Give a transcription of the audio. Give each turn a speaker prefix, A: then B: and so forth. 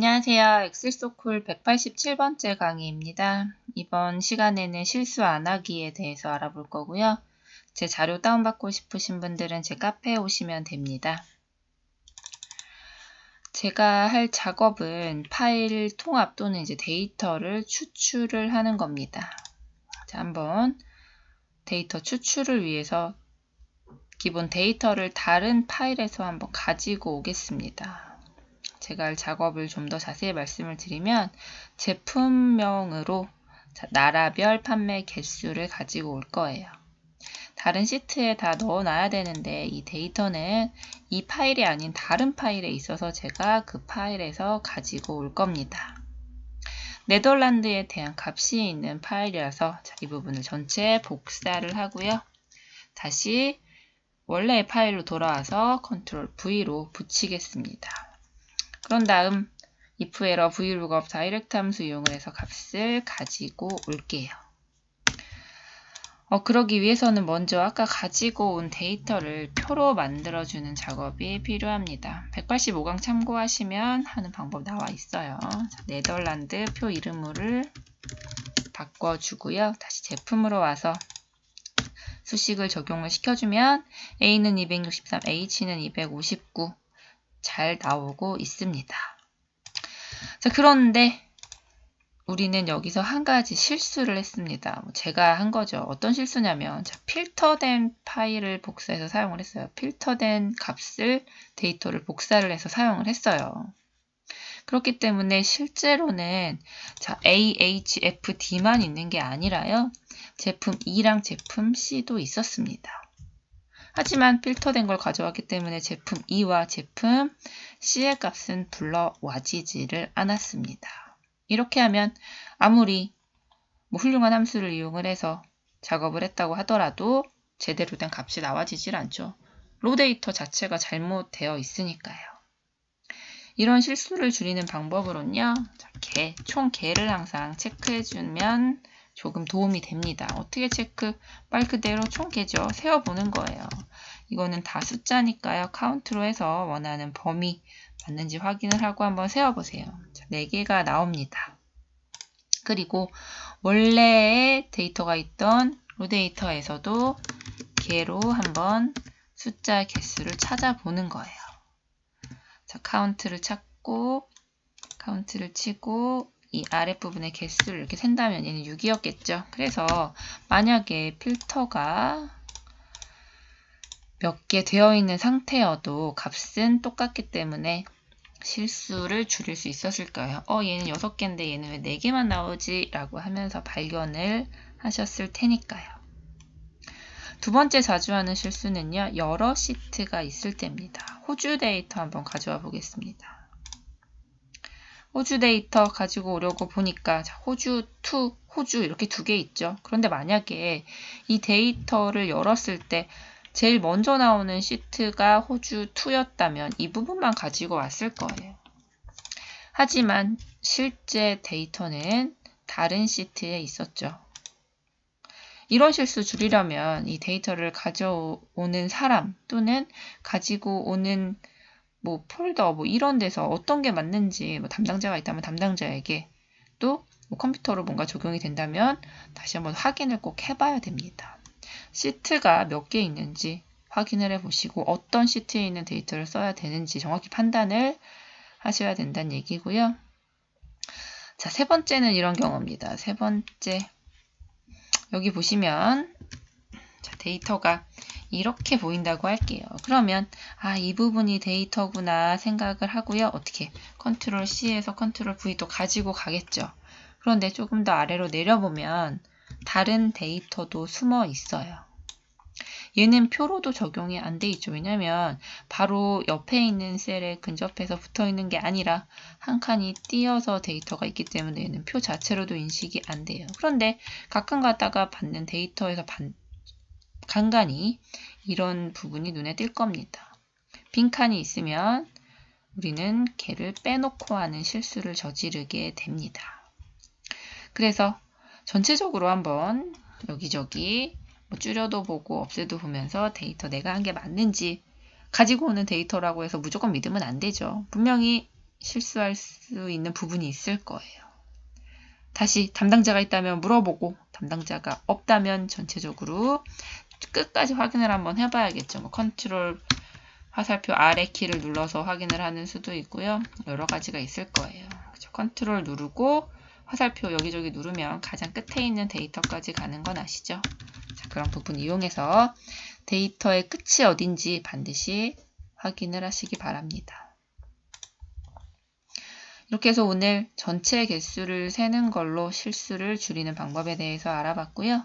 A: 안녕하세요. 엑셀소쿨 187번째 강의입니다. 이번 시간에는 실수 안 하기에 대해서 알아볼 거고요. 제 자료 다운받고 싶으신 분들은 제 카페에 오시면 됩니다. 제가 할 작업은 파일 통합 또는 이제 데이터를 추출을 하는 겁니다. 자, 한번 데이터 추출을 위해서 기본 데이터를 다른 파일에서 한번 가지고 오겠습니다. 제가 할 작업을 좀 더 자세히 말씀을 드리면 제품명으로 나라별 판매 개수를 가지고 올 거예요. 다른 시트에 다 넣어놔야 되는데 이 데이터는 이 파일이 아닌 다른 파일에 있어서 제가 그 파일에서 가지고 올 겁니다. 네덜란드에 대한 값이 있는 파일이라서 이 부분을 전체 복사를 하고요. 다시 원래의 파일로 돌아와서 컨트롤 V로 붙이겠습니다. 그런 다음 if error vlookup 다이렉트 함수 이용을 해서 값을 가지고 올게요. 어, 그러기 위해서는 먼저 아까 가지고 온 데이터를 표로 만들어주는 작업이 필요합니다. 185강 참고하시면 하는 방법 나와 있어요. 자, 네덜란드 표 이름을 바꿔주고요. 다시 제품으로 와서 수식을 적용을 시켜주면 A는 263, H는 259, 잘 나오고 있습니다. 자, 그런데 우리는 여기서 한 가지 실수를 했습니다. 뭐 제가 한 거죠. 어떤 실수냐면 자, 필터된 파일을 복사해서 사용을 했어요. 필터된 값을 데이터를 복사를 해서 사용을 했어요. 그렇기 때문에 실제로는 자, AHFD만 있는 게 아니라요. 제품 E랑 제품 C도 있었습니다. 하지만 필터된 걸 가져왔기 때문에 제품 E와 제품 C의 값은 불러와지지를 않았습니다. 이렇게 하면 아무리 뭐 훌륭한 함수를 이용을 해서 작업을 했다고 하더라도 제대로 된 값이 나와지질 않죠. 로 데이터 자체가 잘못되어 있으니까요. 이런 실수를 줄이는 방법으로는요. 개, 총 개를 항상 체크해주면 조금 도움이 됩니다. 어떻게 체크? 말 그대로 총계죠. 세어보는 거예요. 이거는 다 숫자니까요. 카운트로 해서 원하는 범위 맞는지 확인을 하고 한번 세어보세요. 자, 4개가 나옵니다. 그리고 원래의 데이터가 있던 로데이터에서도 개로 한번 숫자 개수를 찾아보는 거예요. 자, 카운트를 찾고 카운트를 치고 이 아랫부분의 개수를 이렇게 센다면 얘는 6이었겠죠. 그래서 만약에 필터가 몇 개 되어 있는 상태여도 값은 똑같기 때문에 실수를 줄일 수 있었을 거예요. 어, 얘는 6개인데 얘는 왜 4개만 나오지? 라고 하면서 발견을 하셨을 테니까요. 두 번째 자주 하는 실수는요. 여러 시트가 있을 때입니다. 호주 데이터 한번 가져와 보겠습니다. 호주 데이터 가지고 오려고 보니까 호주 2, 호주 이렇게 두 개 있죠. 그런데 만약에 이 데이터를 열었을 때 제일 먼저 나오는 시트가 호주 2였다면 이 부분만 가지고 왔을 거예요. 하지만 실제 데이터는 다른 시트에 있었죠. 이런 실수 줄이려면 이 데이터를 가져오는 사람 또는 가지고 오는 뭐 폴더 뭐 이런 데서 어떤 게 맞는지 뭐 담당자가 있다면 담당자에게 또 뭐 컴퓨터로 뭔가 적용이 된다면 다시 한번 확인을 꼭 해봐야 됩니다. 시트가 몇 개 있는지 확인을 해보시고 어떤 시트에 있는 데이터를 써야 되는지 정확히 판단을 하셔야 된다는 얘기고요. 자, 세 번째는 이런 경우입니다. 세 번째 여기 보시면 자, 데이터가 이렇게 보인다고 할게요. 그러면 아, 이 부분이 데이터구나 생각을 하고요. 어떻게 컨트롤 C에서 컨트롤 V도 가지고 가겠죠. 그런데 조금 더 아래로 내려보면 다른 데이터도 숨어 있어요. 얘는 표로도 적용이 안 돼 있죠. 왜냐면 바로 옆에 있는 셀에 근접해서 붙어 있는 게 아니라 한 칸이 띄어서 데이터가 있기 때문에 얘는 표 자체로도 인식이 안 돼요. 그런데 가끔 가다가 받는 데이터에서 간간히 이런 부분이 눈에 띌 겁니다. 빈칸이 있으면 우리는 개를 빼놓고 하는 실수를 저지르게 됩니다. 그래서 전체적으로 한번 여기저기 뭐 줄여도 보고 없애도 보면서 데이터 내가 한 게 맞는지 가지고 오는 데이터라고 해서 무조건 믿으면 안 되죠. 분명히 실수할 수 있는 부분이 있을 거예요. 다시 담당자가 있다면 물어보고 담당자가 없다면 전체적으로 끝까지 확인을 한번 해봐야겠죠. 뭐 컨트롤 화살표 아래 키를 눌러서 확인을 하는 수도 있고요. 여러 가지가 있을 거예요. 그렇죠? 컨트롤 누르고 화살표 여기저기 누르면 가장 끝에 있는 데이터까지 가는 건 아시죠? 자, 그런 부분 이용해서 데이터의 끝이 어딘지 반드시 확인을 하시기 바랍니다. 이렇게 해서 오늘 전체 개수를 세는 걸로 실수를 줄이는 방법에 대해서 알아봤고요.